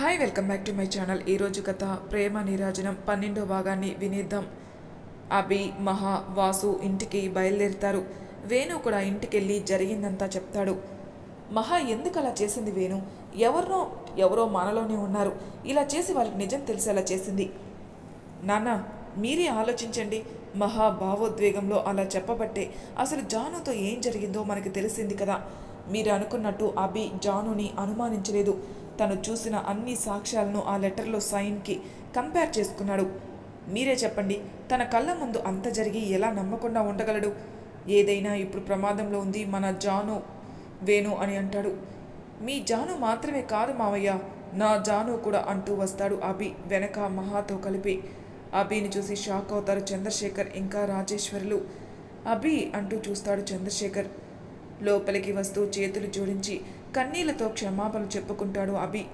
Hi welcome back to my channel. ఈరోజు కథ ప్రేమ నీరాజనం. పన్నెండో భాగాన్ని వినేద్దాం. అభి మహా వాసు ఇంటికి బయలుదేరుతారు. వేణు కూడా ఇంటికెళ్ళి జరిగిందంతా చెప్తాడు. మహా ఎందుకు అలా చేసింది వేణు? ఎవరినో ఎవరో మనలోనే ఉన్నారు. ఇలా చేసి వాళ్ళకి నిజం తెలిసేలా చేసింది. నాన్న మీరే ఆలోచించండి. మహా భావోద్వేగంలో అలా చెప్పబట్టే అసలు జానుతో ఏం జరిగిందో మనకి తెలిసింది కదా. మీరు అనుకున్నట్టు అభి జానుని అనుమానించలేదు. తను చూసిన అన్ని సాక్ష్యాలను ఆ లెటర్లో సైన్కి కంపేర్ చేసుకున్నాడు. మీరే చెప్పండి తన కళ్ళ ముందు అంత జరిగి ఎలా నమ్మకుండా ఉండగలడు? ఏదైనా ఇప్పుడు ప్రమాదంలో ఉంది మన జాను వేణు అని అంటాడు. మీ జాను మాత్రమే కాదు మావయ్య నా జాను కూడా అంటూ వస్తాడు అభి వెనక మహాతో కలిపి. అభిని చూసి షాక్ అవుతారు చంద్రశేఖర్ ఇంకా రాజేశ్వరులు. అభి అంటూ చూస్తాడు చంద్రశేఖర్. లోపలికి వస్తూ చేతులు జోడించి కన్నీళ్ళతో క్షమాపణ చెప్పుకుంటాడు అభి.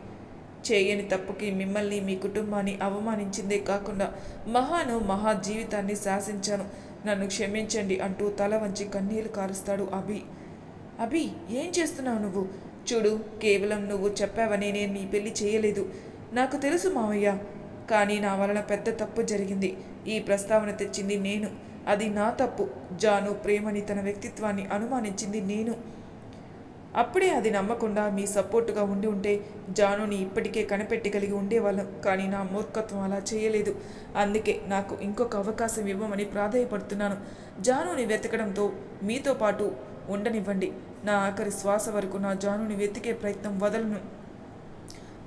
చేయని తప్పుకి మిమ్మల్ని మీ కుటుంబాన్ని అవమానించిందే కాకుండా మహాను మహా జీవితాన్ని శాసించాను. నన్ను క్షమించండి అంటూ తల వంచి కన్నీళ్ళు కారుస్తాడు అభి. అభి ఏం చేస్తున్నావు నువ్వు? చూడు కేవలం నువ్వు చెప్పావని నేను నీ పెళ్ళి చేయలేదు. నాకు తెలుసు మావయ్య కానీ నా వలన పెద్ద తప్పు జరిగింది. ఈ ప్రస్తావన తెచ్చింది నేను. అది నా తప్పు. జాను ప్రేమని తన వ్యక్తిత్వాన్ని అనుమానించింది నేను. అప్పుడే అది నమ్మకుండా మీ సపోర్టుగా ఉండి ఉంటే జానుని ఇప్పటికే కనిపెట్టగలిగి ఉండేవాళ్ళం. కానీ నా మూర్ఖత్వం అలా చేయలేదు. అందుకే నాకు ఇంకొక అవకాశం ఇవ్వమని ప్రాధాయపడుతున్నాను. జానుని వెతకడంతో మీతో పాటు ఉండనివ్వండి. నా ఆఖరి శ్వాస వరకు నా జానుని వెతికే ప్రయత్నం వదలను.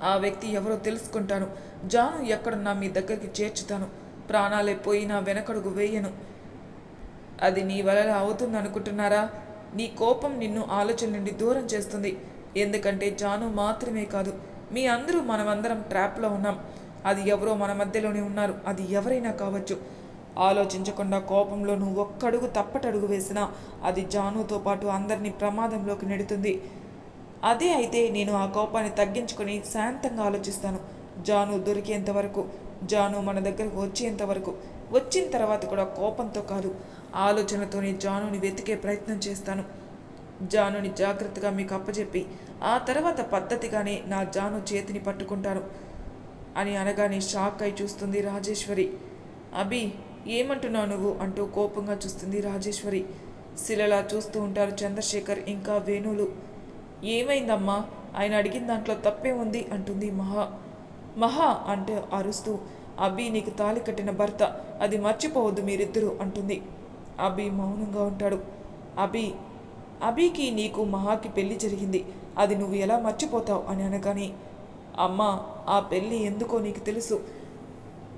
ఆ వ్యక్తి ఎవరో తెలుసుకుంటాను. జాను ఎక్కడున్నా మీ దగ్గరికి చేర్చుతాను. ప్రాణాలే పోయినా వెనకడుగు వేయను. అది నీ వలన అవుతుంది అనుకుంటున్నారా నీ కోపం నిన్ను ఆలోచన నుండి దూరం చేస్తుంది. ఎందుకంటే జాను మాత్రమే కాదు మీ అందరూ మనమందరం ట్రాప్లో ఉన్నాం. అది ఎవరో మన మధ్యలోనే ఉన్నారు. అది ఎవరైనా కావచ్చు. ఆలోచించకుండా కోపంలో నువ్వు ఒక్కడుగు తప్పటడుగు వేసినా అది జానుతో పాటు అందరినీ ప్రమాదంలోకి నెడుతుంది. అదే అయితే నేను ఆ కోపాన్ని తగ్గించుకొని శాంతంగా ఆలోచిస్తాను. జాను దొరికేంత వరకు జాను మన దగ్గరకు వచ్చేంత వరకు వచ్చిన తర్వాత కూడా కోపంతో కాదు ఆలోచనతోనే జానుని వెతికే ప్రయత్నం చేస్తాను. జానుని జాగ్రత్తగా మీకు అప్పచెప్పి ఆ తర్వాత పద్ధతిగానే నా జాను చేతిని పట్టుకుంటాను అని అనగానే షాక్ అయి చూస్తుంది రాజేశ్వరి. అభి ఏమంటున్నావు నువ్వు? అంటూ కోపంగా చూస్తుంది రాజేశ్వరి. శిలలా చూస్తూ ఉంటారు చంద్రశేఖర్ ఇంకా వేణులు. ఏమైందమ్మా? ఆయన అడిగిన దాంట్లో తప్పే ఉంది అంటుంది మహా. మహా అంటే అరుస్తూ అభి నీకు తాలి కట్టిన భర్త. అది మర్చిపోవద్దు మీరిద్దరూ అంటుంది. అభి మౌనంగా ఉంటాడు. అభి అభికి నీకు మహాకి పెళ్ళి జరిగింది. అది నువ్వు ఎలా మర్చిపోతావు అని అనగానే అమ్మా ఆ పెళ్ళి ఎందుకో నీకు తెలుసు.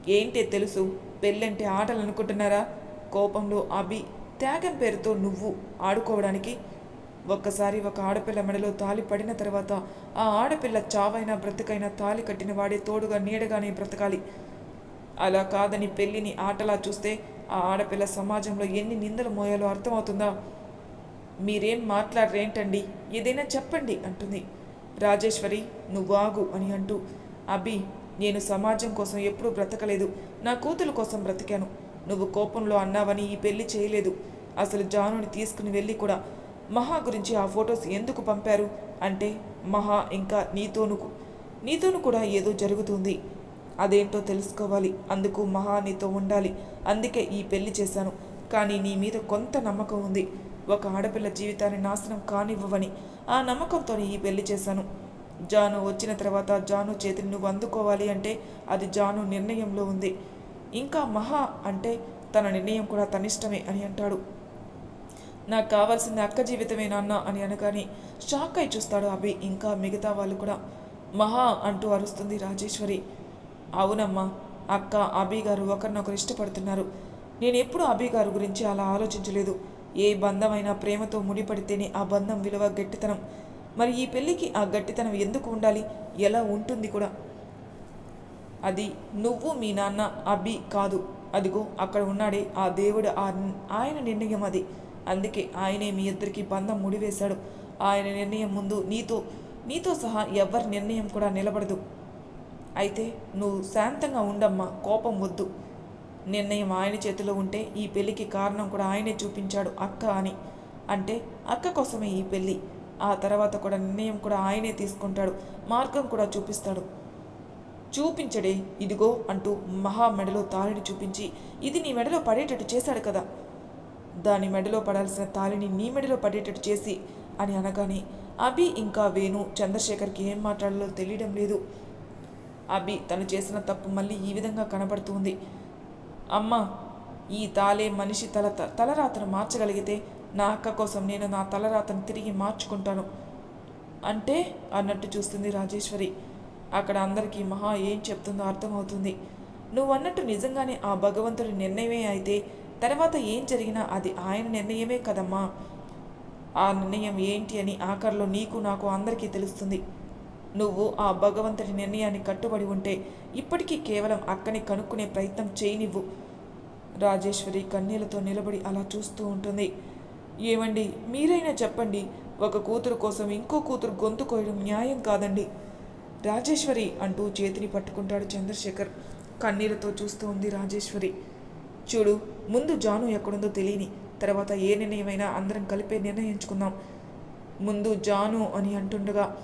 ఏంటే తెలుసు? పెళ్ళంటే ఆటలు అనుకుంటున్నారా కోపంలో అభి త్యాగం పేరుతో నువ్వు ఆడుకోవడానికి ఒక్కసారి ఒక ఆడపిల్ల మెడలో తాలి పడిన తర్వాత ఆ ఆడపిల్ల చావైనా బ్రతకైనా తాలి కట్టిన వాడే తోడుగా నీడగానే బ్రతకాలి. అలా కాదని పెళ్ళిని ఆటలా చూస్తే ఆ ఆడపిల్ల సమాజంలో ఎన్ని నిందలు మోయాలో అర్థమవుతుందా? మీరేం మాట్లాడరేంటండి? ఏదైనా చెప్పండి అంటుంది. రాజేశ్వరి నువ్వు ఆగు అని అంటూ అభి నేను సమాజం కోసం ఎప్పుడూ బ్రతకలేదు. నా కూతురు కోసం బ్రతికాను. నువ్వు కోపంలో అన్నావని ఈ పెళ్ళి చేయలేదు. అసలు జానుని తీసుకుని వెళ్ళి కూడా మహా గురించి ఆ ఫొటోస్ ఎందుకు పంపారు? అంటే మహా ఇంకా నీతోను నీతోను కూడా ఏదో జరుగుతుంది. అదేంటో తెలుసుకోవాలి. అందుకు మహా నీతో ఉండాలి. అందుకే ఈ పెళ్ళి చేశాను. కానీ నీ మీద కొంత నమ్మకం ఉంది. ఒక ఆడపిల్ల జీవితాన్ని నాశనం కానివ్వవని. ఆ నమ్మకంతోనే ఈ పెళ్ళి చేశాను. జాను వచ్చిన తర్వాత జాను చేతిని నువ్వు అందుకోవాలి అంటే అది జాను నిర్ణయంలో ఉంది. ఇంకా మహా అంటే తన నిర్ణయం కూడా తనిష్టమే అని అంటాడు. నాకు కావాల్సింది అక్క జీవితమే నాన్న అని అనగానే షాక్ అయి చూస్తాడు అభి. ఇంకా మిగతా వాళ్ళు కూడా మహా అంటూ అరుస్తుంది రాజేశ్వరి. అవునమ్మా అక్క అభి గారు ఒకరినొకరు ఇష్టపడుతున్నారు. నేను ఎప్పుడు అభి గారు గురించి అలా ఆలోచించలేదు. ఏ బంధమైనా ప్రేమతో ముడిపడితేనే ఆ బంధం విలువ గట్టితనం. మరి ఈ పెళ్ళికి ఆ గట్టితనం ఎందుకు ఉండాలి? ఎలా ఉంటుంది కూడా. అది నువ్వు మీ నాన్న అభి కాదు. అదిగో అక్కడ ఉన్నాడే ఆ దేవుడు. ఆ ఆయన నిర్ణయం అది. అందుకే ఆయనే మీ ఇద్దరికి బంధం ముడివేశాడు. ఆయన నిర్ణయం ముందు నీతో నీతో సహా ఎవరి నిర్ణయం కూడా నిలబడదు. అయితే నువ్వు శాంతంగా ఉండమ్మా కోపం వద్దు. నిర్ణయం ఆయన చేతిలో ఉంటే ఈ పెళ్ళికి కారణం కూడా ఆయనే చూపించాడు అక్క అని. అంటే అక్క కోసమే ఈ పెళ్ళి. ఆ తర్వాత కూడా నిర్ణయం కూడా ఆయనే తీసుకుంటాడు మార్గం కూడా చూపిస్తాడు. చూపించడే ఇదిగో అంటూ మహా మెడలో తాళిని చూపించి ఇది నీ మెడలో పడేటట్టు చేశాడు కదా. దాని మెడలో పడాల్సిన తాళిని నీ మెడలో పడేటట్టు చేసి అని అనగానే అభి ఇంకా వేణు చంద్రశేఖర్కి ఏం మాట్లాడాలో తెలియడం లేదు. అభి తను చేసిన తప్పు మళ్ళీ ఈ విధంగా కనబడుతుంది. అమ్మ ఈ తాలే మనిషి తల తలరాతను మార్చగలిగితే నా అక్క కోసం నేను నా తలరాతను తిరిగి మార్చుకుంటాను. అంటే అన్నట్టు చూస్తుంది రాజేశ్వరి. అక్కడ అందరికీ మహా ఏం చెప్తుందో అర్థమవుతుంది. నువ్వు అన్నట్టు నిజంగానే ఆ భగవంతుడి నిర్ణయమే అయితే తర్వాత ఏం జరిగినా అది ఆయన నిర్ణయమే కదమ్మా. ఆ నిర్ణయం ఏంటి అని ఆఖరిలో నీకు నాకు అందరికీ తెలుస్తుంది. నువ్వు ఆ భగవంతుడి నిర్ణయాన్ని కట్టుబడి ఉంటే ఇప్పటికీ కేవలం అక్కని కనుక్కునే ప్రయత్నం చేయనివ్వు. రాజేశ్వరి కన్నీళ్ళతో నిలబడి అలా చూస్తూ ఉంటుంది. ఏమండి? మీరైనా చెప్పండి. ఒక కూతురు కోసం ఇంకో కూతురు గొంతు కోయడం న్యాయం కాదండి. రాజేశ్వరి అంటూ చేతిని పట్టుకుంటాడు చంద్రశేఖర్. కన్నీళ్ళతో చూస్తూ ఉంది రాజేశ్వరి. చూడు ముందు జాను ఎక్కడుందో తెలియని తర్వాత ఏ నిర్ణయమైనా అందరం కలిపే నిర్ణయించుకుందాం. ముందు జాను అని అంటుండగా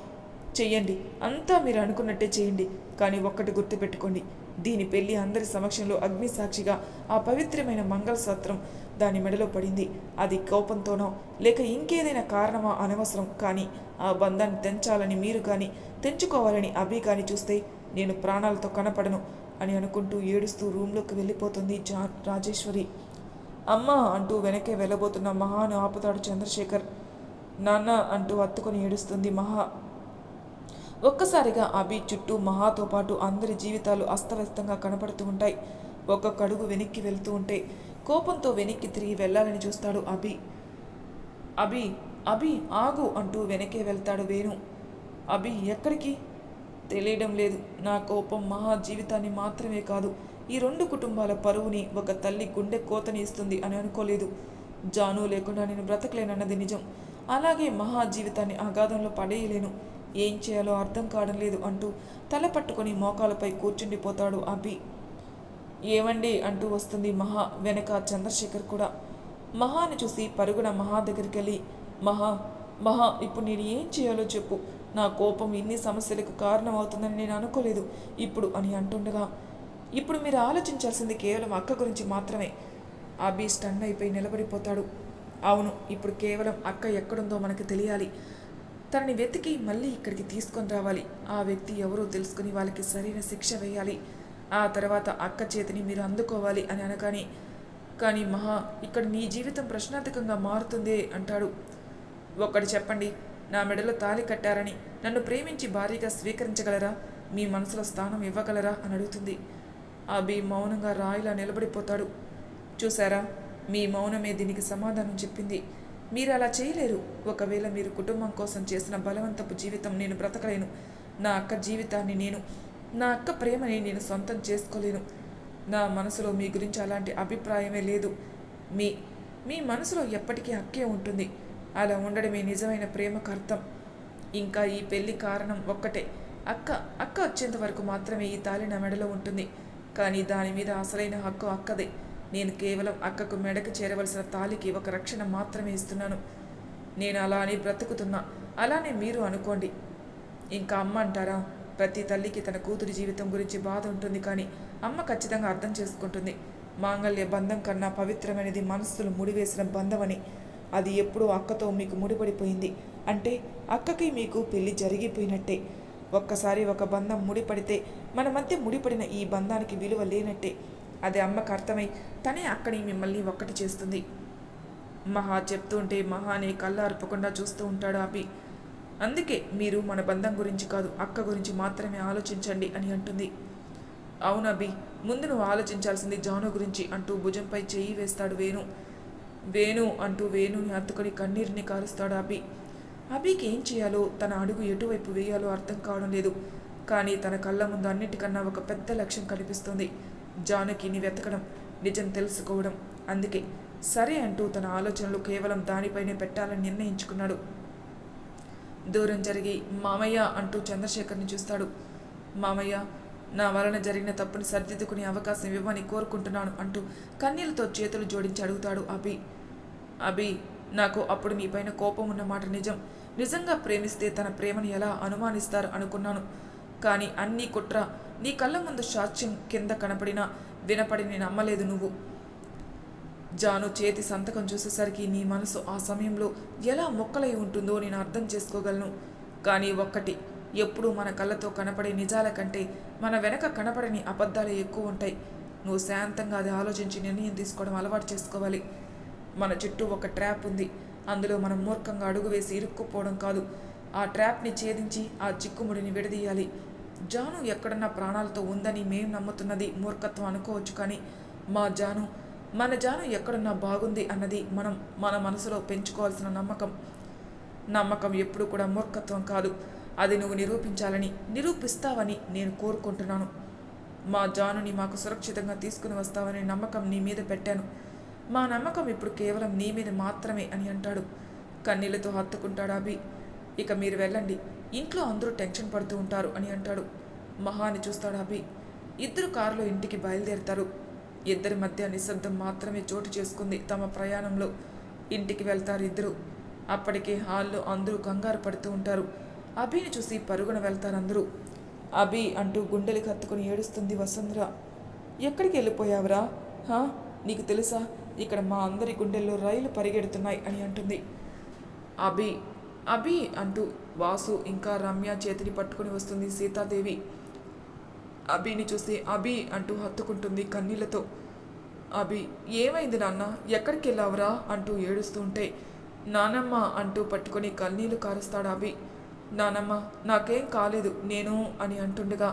చెయ్యండి. అంతా మీరు అనుకున్నట్టే చేయండి కానీ ఒక్కటి గుర్తుపెట్టుకోండి. దీని పెళ్ళి అందరి సమక్షంలో అగ్ని సాక్షిగా ఆ పవిత్రమైన మంగళసూత్రం దాని మెడలో పడింది. అది కోపంతోనో లేక ఇంకేదైనా కారణమా అనవసరం. కానీ ఆ బంధాన్ని తెంచాలని మీరు కానీ తెంచుకోవాలని అభి కానీ చూస్తే నేను ప్రాణాలతో కనపడను అని అనుకుంటూ ఏడుస్తూ రూమ్లోకి వెళ్ళిపోతుంది జా రాజేశ్వరి. అమ్మ అంటూ వెనకే వెళ్ళబోతున్న మహాను ఆపుతాడు చంద్రశేఖర్. నాన్న అంటూ అత్తుకొని ఏడుస్తుంది మహా. ఒక్కసారిగా అభి చుట్టూ మహాతో పాటు అందరి జీవితాలు అస్తవ్యస్తంగా కనపడుతూ ఉంటాయి. ఒక్కొక్క అడుగు వెనక్కి వెళ్తూ ఉంటే కోపంతో వెనక్కి తిరిగి వెళ్ళాలని చూస్తాడు అభి. అభి అభి ఆగు అంటూ వెనకే వెళ్తాడు వేణు. అభి ఎక్కడికి? తెలియడం లేదు. నా కోపం మహా జీవితాన్ని మాత్రమే కాదు ఈ రెండు కుటుంబాల పరువుని ఒక తల్లి గుండె కోతని ఇస్తుంది అని అనుకోలేదు. జాను లేకుండా నేను బ్రతకలేనన్నది నిజం. అలాగే మహా జీవితాన్ని అగాధంలో పడేయలేను. ఏం చేయాలో అర్థం కావడం లేదు అంటూ తల పట్టుకొని మోకాలపై కూర్చుండిపోతాడు అభి. ఏమండి అంటూ వస్తుంది మహా వెనక చంద్రశేఖర్ కూడా. మహాని చూసి పరుగున మహా దగ్గరికి వెళ్ళి మహా మహా ఇప్పుడు నేను ఏం చేయాలో చెప్పు. నా కోపం ఇన్ని సమస్యలకు కారణమవుతుందని నేను అనుకోలేదు ఇప్పుడు అని అంటుండగా. ఇప్పుడు మీరు ఆలోచించాల్సింది కేవలం అక్క గురించి మాత్రమే. అభి స్టన్ అయిపోయి నిలబడిపోతాడు. అవును ఇప్పుడు కేవలం అక్క ఎక్కడుందో మనకు తెలియాలి. తనని వెతికి మళ్ళీ ఇక్కడికి తీసుకొని రావాలి. ఆ వ్యక్తి ఎవరో తెలుసుకుని వాళ్ళకి సరైన శిక్ష వేయాలి. ఆ తర్వాత అక్క చేతిని మీరు అందుకోవాలి అని అనగానే కానీ మహా ఇక్కడ నీ జీవితం ప్రశ్నార్థకంగా మారుతుందే అంటాడు. ఒక్కడు చెప్పండి నా మెడలో తాలి కట్టారని. నన్ను ప్రేమించి భారీగా స్వీకరించగలరా? మీ మనసులో స్థానం ఇవ్వగలరా? అని అడుగుతుంది. అభి మౌనంగా రాయిలా నిలబడిపోతాడు. చూసారా మీ మౌనమే దీనికి సమాధానం చెప్పింది. మీరు అలా చేయలేరు. ఒకవేళ మీరు కుటుంబం కోసం చేసిన బలవంతపు జీవితం నేను బ్రతకలేను. నా అక్క జీవితాన్ని నేను నా అక్క ప్రేమని నేను సొంతం చేసుకోలేను. నా మనసులో మీ గురించి అలాంటి అభిప్రాయమే లేదు. మీ మీ మనసులో ఎప్పటికీ అక్కే ఉంటుంది. అలా ఉండడమే నిజమైన ప్రేమకు అర్థం ఇంకా ఈ పెళ్ళి కారణం ఒక్కటే. అక్క అక్క వచ్చేంత వరకు మాత్రమే ఈ తాలి నా మెడలో ఉంటుంది. కానీ దాని మీద అసలైన హక్కు అక్కదే. నేను కేవలం అక్కకు మెడకు చేరవలసిన తాలికి ఒక రక్షణ మాత్రమే ఇస్తున్నాను. నేను అలా అని బ్రతుకుతున్నా. అలానే మీరు అనుకోండి. ఇంకా అమ్మ అంటారా ప్రతి తల్లికి తన కూతురి జీవితం గురించి బాధ ఉంటుంది కానీ అమ్మ ఖచ్చితంగా అర్థం చేసుకుంటుంది. మాంగళ్య బంధం కన్నా పవిత్రమైనది మనస్సులు ముడివేసిన బంధమని. అది ఎప్పుడూ అక్కతో మీకు ముడిపడిపోయింది. అంటే అక్కకి మీకు పెళ్ళి జరిగిపోయినట్టే. ఒక్కసారి ఒక బంధం ముడిపడితే మన మధ్య ముడిపడిన ఈ బంధానికి విలువ లేనట్టే. అది అమ్మకు అర్థమై తనే అక్కని మిమ్మల్ని ఒక్కటి చేస్తుంది. మహా చెప్తూ ఉంటే మహాని కళ్ళ అర్పకుండా చూస్తూ ఉంటాడు అభి. అందుకే మీరు మన బంధం గురించి కాదు అక్క గురించి మాత్రమే ఆలోచించండి అని అంటుంది. అవును అభి ముందు నువ్వు ఆలోచించాల్సింది జాను గురించి అంటూ భుజంపై చెయ్యి వేస్తాడు వేణు. వేణు అంటూ వేణుని హత్తుకొని కన్నీరుని కారుస్తాడు అభి. అభికి ఏం చేయాలో తన అడుగు ఎటువైపు వేయాలో అర్థం కావడం లేదు. కానీ తన కళ్ళ ముందు అన్నిటికన్నా ఒక పెద్ద లక్ష్యం కనిపిస్తుంది. జానకిని వెతకడం నిజం తెలుసుకోవడం. అందుకే సరే అంటూ తన ఆలోచనలు కేవలం దానిపైనే పెట్టాలని నిర్ణయించుకున్నాడు. దూరం జరిగి మామయ్య అంటూ చంద్రశేఖర్ని చూస్తాడు. మామయ్య నా వలన జరిగిన తప్పుని సరిదిద్దుకునే అవకాశం ఇవ్వమని కోరుకుంటున్నాను అంటూ కన్నీళ్ళతో చేతులు జోడించి అడుగుతాడు అభి. అభి నాకు అప్పుడు నీపైన కోపం ఉన్నమాట నిజం. నిజంగా ప్రేమిస్తే తన ప్రేమను ఎలా అనుమానిస్తారు అనుకున్నాను. కానీ అన్నీ కుట్ర నీ కళ్ళ ముందు సాక్ష్యం కింద కనపడినా వినపడిని నమ్మలేదు నువ్వు. జాను చేతి సంతకం చూసేసరికి నీ మనసు ఆ సమయంలో ఎలా మొక్కలై ఉంటుందో నేను అర్థం చేసుకోగలను. కానీ ఒక్కటి ఎప్పుడూ మన కళ్ళతో కనపడే నిజాల కంటే మన వెనక కనపడని అబద్ధాలే ఎక్కువ ఉంటాయి. నువ్వు శాంతంగా అది ఆలోచించి నిర్ణయం తీసుకోవడం అలవాటు చేసుకోవాలి. మన చుట్టూ ఒక ట్రాప్ ఉంది. అందులో మనం మూర్ఖంగా అడుగు వేసి ఇరుక్కుపోవడం కాదు. ఆ ట్రాప్ని ఛేదించి ఆ చిక్కుముడిని విడదీయాలి. జాను ఎక్కడన్నా ప్రాణాలతో ఉందని మేం నమ్ముతున్నది మూర్ఖత్వం అనుకోవచ్చు కానీ మా జాను మన జాను ఎక్కడున్నా బాగుంది అన్నది మనం మన మనసులో పెంచుకోవాల్సిన నమ్మకం. నమ్మకం ఎప్పుడు కూడా మూర్ఖత్వం కాదు. అది నువ్వు నిరూపించాలని నిరూపిస్తావని నేను కోరుకుంటున్నాను. మా జానుని మాకు సురక్షితంగా తీసుకుని వస్తావనే నమ్మకం నీ మీద పెట్టాను. మా నమ్మకం ఇప్పుడు కేవలం నీ మీద మాత్రమే అని అంటాడు. కన్నీళ్ళతో హత్తుకుంటాడు అభి. ఇక మీరు వెళ్ళండి. ఇంట్లో అందరూ టెన్షన్ పడుతూ ఉంటారు అని అంటాడు. మహాని చూస్తాడు అభి. ఇద్దరు కారులో ఇంటికి బయలుదేరుతారు. ఇద్దరి మధ్య నిశ్శబ్దం మాత్రమే చోటు చేసుకుంది తమ ప్రయాణంలో. ఇంటికి వెళ్తారు ఇద్దరు. అప్పటికే హాల్లో అందరూ కంగారు పడుతూ ఉంటారు. అభిని చూసి పరుగున వెళ్తారు అందరూ. అభి అంటూ గుండెలు కత్తుకుని ఏడుస్తుంది వసుంధర. ఎక్కడికి వెళ్ళిపోయావురా? హా? నీకు తెలుసా? ఇక్కడ మా అందరి గుండెల్లో రైలు పరిగెడుతున్నాయి అని అంటుంది. అభి అభి అంటూ వాసు ఇంకా రమ్య చేతిని పట్టుకుని వస్తుంది సీతాదేవి. అభిని చూసి అభి అంటూ హత్తుకుంటుంది కన్నీళ్ళతో. అభి ఏమైంది నాన్న? ఎక్కడికి వెళ్ళావురా? అంటూ ఏడుస్తూ ఉంటే. నానమ్మ అంటూ పట్టుకొని కన్నీళ్ళు కారుస్తాడు అభి. నానమ్మ నాకేం కాలేదు నేను అని అంటుండగా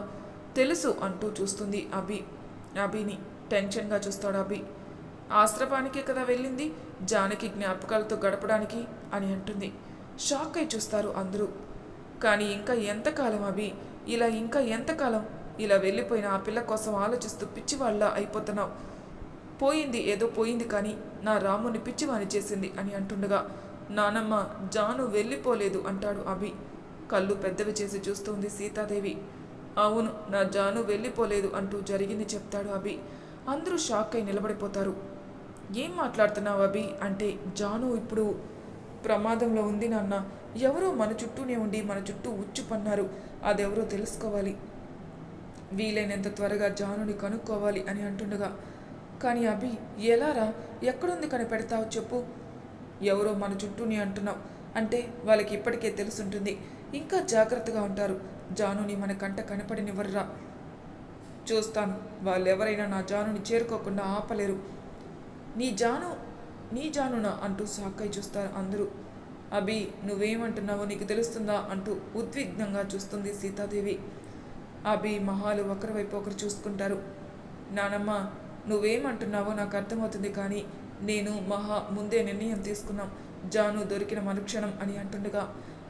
తెలుసు అంటూ చూస్తుంది అభి. అభిని టెన్షన్గా చూస్తాడు అభి. ఆశ్రమానికే కదా వెళ్ళింది? జానకి జ్ఞాపకాలతో గడపడానికి అని అంటుంది. షాక్ అయి చూస్తారు అందరూ. కానీ ఇంకా ఎంతకాలం అవి ఇలా ఇంకా ఎంతకాలం? ఇలా వెళ్ళిపోయిన ఆ పిల్ల కోసం ఆలోచిస్తూ పిచ్చివాళ్ళ అయిపోతున్నావు. పోయింది ఏదో పోయింది కానీ నా రాముని పిచ్చివాణి చేసింది అని అంటుండగా నానమ్మ జాను వెళ్ళిపోలేదు అంటాడు అభి. కళ్ళు పెద్దవి చేసి చూస్తుంది సీతాదేవి. అవును నా జాను వెళ్ళిపోలేదు అంటూ జరిగింది చెప్తాడు అభి. అందరూ షాక్ అయి నిలబడిపోతారు. ఏం మాట్లాడుతున్నావు అభి? అంటే జాను ఇప్పుడు ప్రమాదంలో ఉంది నాన్న. ఎవరో మన చుట్టూనే ఉండి మన చుట్టూ ఉచ్చు పన్నారు. అదెవరో తెలుసుకోవాలి. వీలైనంత త్వరగా జానుని కనుక్కోవాలి అని అంటుండగా కానీ అభి ఎలారా ఎక్కడుంది కనిపెడతావు చెప్పు. ఎవరో మన చుట్టూని అంటున్నావు. అంటే వాళ్ళకి ఇప్పటికే తెలుసుంటుంది. ఇంకా జాగ్రత్తగా ఉంటారు. జానుని మన కంట కనపడినివ్వర్రా. చూస్తాను. వాళ్ళెవరైనా నా జానుని చేరుకోకుండా ఆపలేరు. నీ జాను నీ జానునా అంటూ సాక్కై చూస్తారు అందరూ. అభి నువ్వేమంటున్నావో నీకు తెలుస్తుందా అంటూ ఉద్విగ్నంగా చూస్తుంది సీతాదేవి. అభి మహాలు ఒకరి వైపు ఒకరు చూసుకుంటారు. నానమ్మ నువ్వేమంటున్నావో నాకు అర్థమవుతుంది కానీ నేను మహా ముందే నిర్ణయం తీసుకున్నాం. జాను దొరికిన మరుక్షణం అని అంటుండగా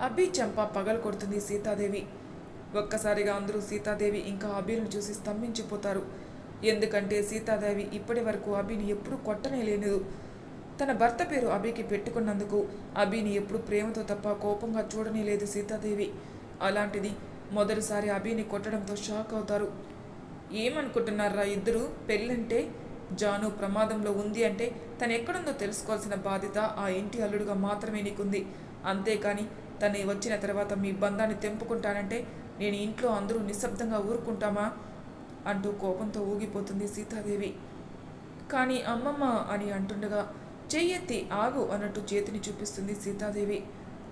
అబ్బి చెంప పగలు కొడుతుంది సీతాదేవి. ఒక్కసారిగా అందరూ సీతాదేవి ఇంకా అభిను చూసి స్తంభించిపోతారు. ఎందుకంటే సీతాదేవి ఇప్పటి వరకు అభిని ఎప్పుడూ కొట్టనే లేనిదు. తన భర్త పేరు అభికి పెట్టుకున్నందుకు అభిని ఎప్పుడు ప్రేమతో తప్ప కోపంగా చూడనే లేదు సీతాదేవి. అలాంటిది మొదటిసారి అభిని కొట్టడంతో షాక్ అవుతారు. ఏమనుకుంటున్నారా ఇద్దరు? పెళ్ళంటే జాను ప్రమాదంలో ఉంది అంటే తను ఎక్కడుందో తెలుసుకోవాల్సిన బాధ్యత ఆ ఇంటి అల్లుడుగా మాత్రమే నీకుంది. అంతేకాని తను వచ్చిన తర్వాత మీ బంధాన్ని తెంపుకుంటానంటే నేను ఇంట్లో అందరూ నిశ్శబ్దంగా ఊరుకుంటామా? అంటూ కోపంతో ఊగిపోతుంది సీతాదేవి. కానీ అమ్మమ్మ అని అంటుండగా చెయ్యెత్తి ఆగు అన్నట్టు చేతిని చూపిస్తుంది సీతాదేవి.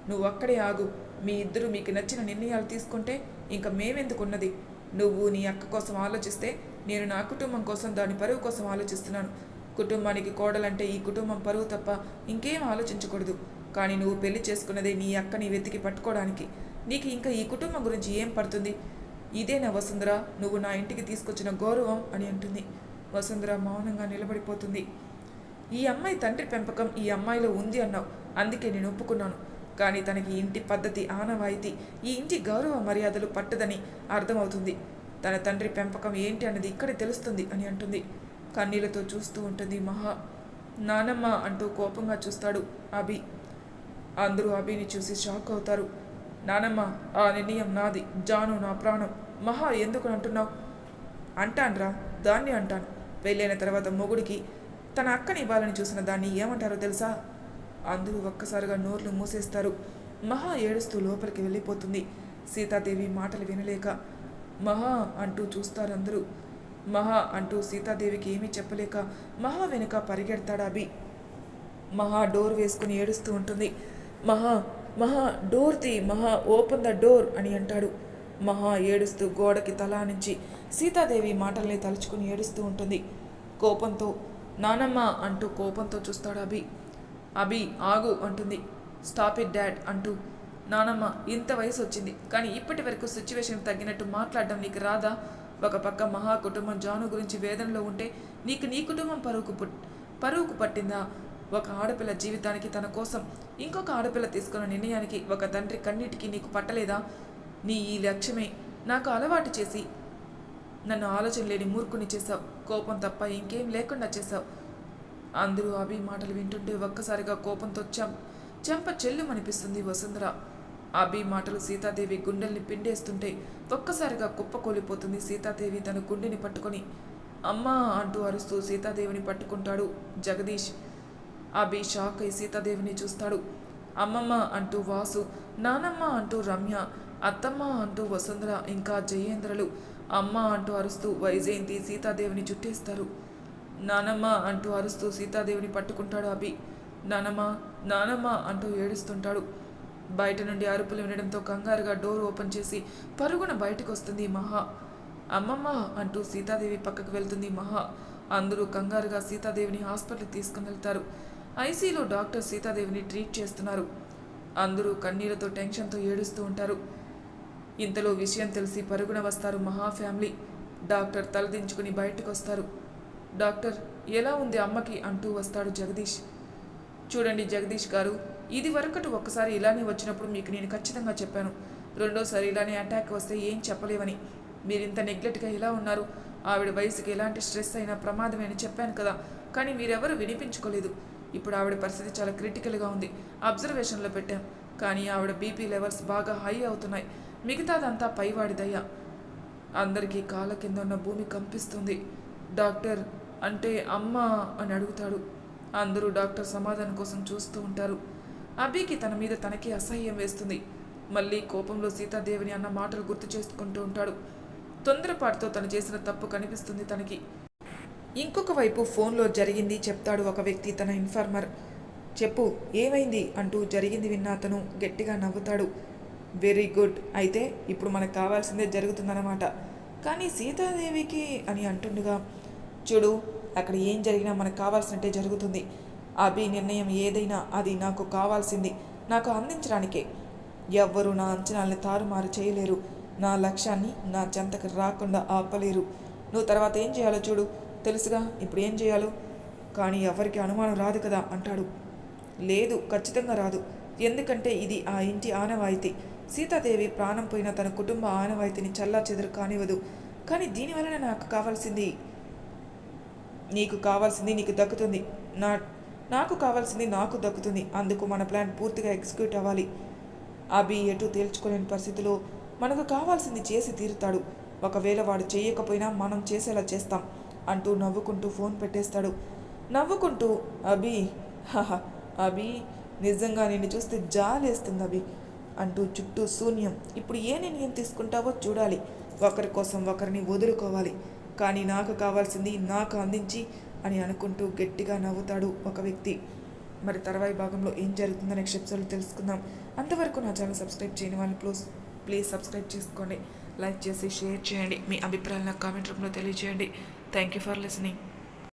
నువ్వు అక్కడే ఆగు. మీ ఇద్దరు మీకు నచ్చిన నిర్ణయాలు తీసుకుంటే ఇంకా మేమెందుకున్నది? నువ్వు నీ అక్క కోసం ఆలోచిస్తే నేను నా కుటుంబం కోసం దాని పరువు కోసం ఆలోచిస్తున్నాను. కుటుంబానికి కోడలంటే ఈ కుటుంబం పరువు తప్ప ఇంకేం ఆలోచించకూడదు. కానీ నువ్వు పెళ్ళి చేసుకున్నదే నీ అక్కని వెతికి పట్టుకోవడానికి. నీకు ఇంకా ఈ కుటుంబం గురించి ఏం పడుతుంది? ఇదే నా వసుంధర? నువ్వు నా ఇంటికి తీసుకొచ్చిన గౌరవం అని అంటుంది. వసుంధర మౌనంగా నిలబడిపోతుంది. ఈ అమ్మాయి తండ్రి పెంపకం ఈ అమ్మాయిలో ఉంది అన్నావు. అందుకే నేను ఒప్పుకున్నాను. కానీ తనకి ఇంటి పద్ధతి ఆనవాయితీ ఈ ఇంటి గౌరవ మర్యాదలు పట్టదని అర్థమవుతుంది. తన తండ్రి పెంపకం ఏంటి అన్నది ఇక్కడే తెలుస్తుంది అని అంటుంది. కన్నీళ్ళతో చూస్తూ ఉంటుంది మహా. నానమ్మ అంటూ కోపంగా చూస్తాడు అభి. అందరూ అభిని చూసి షాక్ అవుతారు. నానమ్మ ఆ నిర్ణయం నాది జాను నా ప్రాణం. మహా ఎందుకు అంటున్నావు? అంటాన్రా దాన్ని అంటాను. పెళ్ళైన తర్వాత మొగుడికి తన అక్కని ఇవ్వాలని చూసిన దాన్ని ఏమంటారో తెలుసా? అందరూ ఒక్కసారిగా నోర్లు మూసేస్తారు. మహా ఏడుస్తూ లోపలికి వెళ్ళిపోతుంది. సీతాదేవి మాటలు వినలేక మహా అంటూ చూస్తారు అందరూ మహా అంటూ సీతాదేవికి ఏమీ చెప్పలేక మహా వెనుక పరిగెడతాడు అభి. మహా డోర్ వేసుకుని ఏడుస్తూ ఉంటుంది. మహా మహా డోర్ తీ మహా ఓపెన్ ద డోర్ అని అంటాడు. మహా ఏడుస్తూ గోడకి తల నుంచి సీతాదేవి మాటల్ని తలుచుకుని ఏడుస్తూ ఉంటుంది. కోపంతో నానమ్మ అంటూ కోపంతో చూస్తాడు అభి. అభి ఆగు అంటుంది. స్టాప్ ఇట్ డాడ్ అంటూ. నానమ్మ ఇంత వయసు వచ్చింది కానీ ఇప్పటి వరకు సిచ్యువేషన్ తగ్గినట్టు మాట్లాడడం నీకు రాదా? ఒక పక్క మహా కుటుంబం జాను గురించి వేదనలో ఉంటే నీకు నీ కుటుంబం పరువుకు పుట్ పరువుకు పట్టిందా? ఒక ఆడపిల్ల జీవితానికి తన కోసం ఇంకొక ఆడపిల్ల తీసుకున్న నిర్ణయానికి ఒక తండ్రి కన్నిటికి నీకు పట్టలేదా? నీ ఈ లక్ష్యమే. నాకు అలవాటు చేసి నన్ను ఆలోచన లేని మూర్ఖుని చేశావు. కోపం తప్ప ఇంకేం లేకుండా చేశావు. అందరూ అభి మాటలు వింటుంటే ఒక్కసారిగా కోపంతో చెం చెంప చెల్లుమనిపిస్తుంది వసుంధర. అభి మాటలు సీతాదేవి గుండెల్ని పిండేస్తుంటే ఒక్కసారిగా కుప్పకూలిపోతుంది సీతాదేవి తన గుండెని పట్టుకొని. అమ్మా అంటూ అరుస్తూ సీతాదేవిని పట్టుకుంటాడు జగదీష్. అభి షాక్ అయి సీతాదేవిని చూస్తాడు. అమ్మమ్మ అంటూ వాసు నానమ్మ అంటూ రమ్య అత్తమ్మ అంటూ వసుంధర ఇంకా జయేంద్రలు అమ్మ అంటూ అరుస్తూ వైజయంతి సీతాదేవిని చుట్టేస్తారు. నానమ్మ అంటూ అరుస్తూ సీతాదేవిని పట్టుకుంటాడు అభి. నానమ్మ నానమ్మ అంటూ ఏడుస్తుంటాడు. బయట నుండి అరుపులు వినడంతో కంగారుగా డోర్ ఓపెన్ చేసి పరుగున బయటకు వస్తుంది మహా. అమ్మమ్మ అంటూ సీతాదేవి పక్కకు వెళ్తుంది మహా. అందరూ కంగారుగా సీతాదేవిని హాస్పిటల్కి తీసుకుని వెళ్తారు. ఐసీలో డాక్టర్ సీతాదేవిని ట్రీట్ చేస్తున్నారు. అందరూ కన్నీళ్ళతో టెన్షన్తో ఏడుస్తూ ఉంటారు. ఇంతలో విషయం తెలిసి పరుగున వస్తారు మహా ఫ్యామిలీ. డాక్టర్ తలదించుకుని బయటకొస్తారు. డాక్టర్ ఎలా ఉంది అమ్మకి? అంటూ వస్తాడు జగదీష్. చూడండి జగదీష్ గారు ఇది వరకటి ఒక్కసారి ఇలానే వచ్చినప్పుడు మీకు నేను ఖచ్చితంగా చెప్పాను. రెండోసారి ఇలానే అటాక్ వస్తే ఏం చెప్పలేవని మీరు ఇంత నెగ్లెక్ట్గా ఇలా ఉన్నారు? ఆవిడ వయసుకి ఎలాంటి స్ట్రెస్ అయినా ప్రమాదమే అని చెప్పాను కదా. కానీ మీరెవరూ వినిపించుకోలేదు. ఇప్పుడు ఆవిడ పరిస్థితి చాలా క్రిటికల్గా ఉంది. అబ్జర్వేషన్లో పెట్టాం. కానీ ఆవిడ బీపీ లెవెల్స్ బాగా హై అవుతున్నాయి. మిగతాదంతా పైవాడిదయ్యా. అందరికీ కాళ్ళ కింద ఉన్న భూమి కంపిస్తుంది. డాక్టర్ అంటే అమ్మ అని అడుగుతాడు. అందరూ డాక్టర్ సమాధానం కోసం చూస్తూ ఉంటారు. అభికి తన మీద తనకి అసహ్యం వేస్తుంది. మళ్ళీ కోపంలో సీతాదేవిని అన్న మాటలు గుర్తు చేసుకుంటూ ఉంటాడు. తొందరపాటుతో తను చేసిన తప్పు కనిపిస్తుంది తనకి. ఇంకొక వైపు ఫోన్లో జరిగింది చెప్తాడు ఒక వ్యక్తి తన ఇన్ఫార్మర్. చెప్పు ఏమైంది? అంటూ జరిగింది విన్న అతను గట్టిగా నవ్వుతాడు. Very good. అయితే ఇప్పుడు మనకు కావాల్సిందే జరుగుతుందన్నమాట. కానీ సీతాదేవికి అని అంటుండగా చూడు అక్కడ ఏం జరిగినా మనకు కావాల్సినట్టే జరుగుతుంది. అభి నిర్ణయం ఏదైనా అది నాకు కావాల్సింది. నాకు అందించడానికే. ఎవ్వరూ నా అంచనాల్ని తారుమారు చేయలేరు. నా లక్ష్యాన్ని నా చెంతకు రాకుండా ఆపలేరు. నువ్వు తర్వాత ఏం చేయాలో చూడు. తెలుసుగా ఇప్పుడు ఏం చేయాలో? కానీ ఎవరికి అనుమానం రాదు కదా అంటాడు. లేదు ఖచ్చితంగా రాదు. ఎందుకంటే ఇది ఆ ఇంటి ఆనవాయితీ. సీతాదేవి ప్రాణం పోయిన తన కుటుంబ ఆనవాయితీని చల్లా చెదురు కానివ్వదు. కానీ దీనివలన నాకు కావాల్సింది నీకు కావాల్సింది నీకు దక్కుతుంది. నా నాకు కావాల్సింది నాకు దక్కుతుంది. అందుకు మన ప్లాన్ పూర్తిగా ఎగ్జిక్యూట్ అవ్వాలి. అభి ఎటు తేల్చుకోలేని పరిస్థితిలో మనకు కావాల్సింది చేసి తీరుతాడు. ఒకవేళ వాడు చేయకపోయినా మనం చేసేలా చేస్తాం అంటూ నవ్వుకుంటూ ఫోన్ పెట్టేస్తాడు. నవ్వుకుంటూ అభి హహ అభి నిజంగా నిన్ను చూస్తే జాలేస్తుంది అభి. అంటూ చుట్టూ శూన్యం. ఇప్పుడు ఏ నిర్ణయం తీసుకుంటావో చూడాలి. ఒకరి కోసం ఒకరిని వదులుకోవాలి. కానీ నాకు కావాల్సింది నాకు అందించి అని అనుకుంటూ గట్టిగా నవ్వుతాడు ఒక వ్యక్తి. మరి తర్వాయి భాగంలో ఏం జరుగుతుందో నెక్స్ట్ ఎపిసోడ్లో తెలుసుకుందాం. అంతవరకు నా ఛానల్ సబ్స్క్రైబ్ చేయని వాళ్ళు ప్లీజ్ ప్లీజ్ సబ్స్క్రైబ్ చేసుకోండి. లైక్ చేసి షేర్ చేయండి. మీ అభిప్రాయాలను కామెంట్ రూపంలో తెలియజేయండి. Thank you for listening.